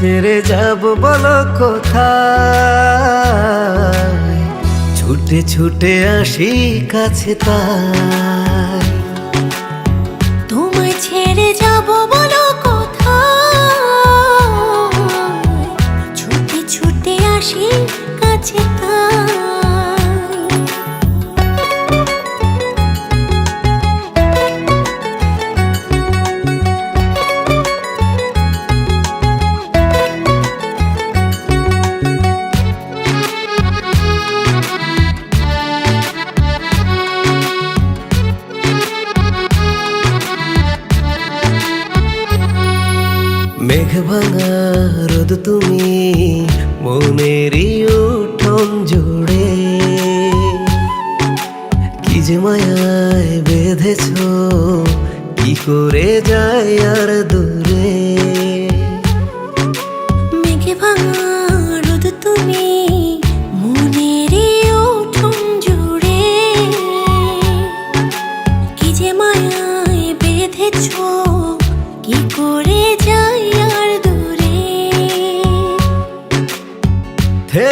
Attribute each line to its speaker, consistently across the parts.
Speaker 1: ছেড়ে যাব বলো কোথায়? ছুটে ছুটে আসি কাছে তা
Speaker 2: তোমায় ছেড়ে যাব বলো
Speaker 1: ভাঙা রোদ তুমি মনেরই উঠন জুড়ে। কি যে মায়ায় বেঁধেছ, কি করে যায় আর দূরে?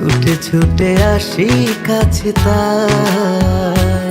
Speaker 1: ছুটে ছুটে আসি কাছে তাই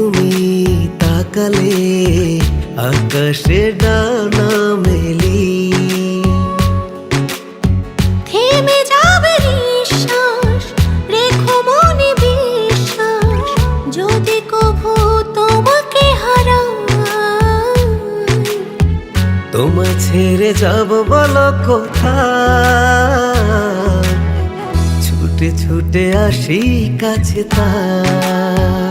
Speaker 1: তুমি তাকালে আকাশে ডানা মেলি।
Speaker 2: থেমে যাবে নিঃশ্বাস রেখো মনে বিশ্বাস যদি কভু তোমাকে হারাই।
Speaker 1: তোমায় ছেড়ে যাব বলো কোথায়? ছুটে ছুটে আসি কাছে তাই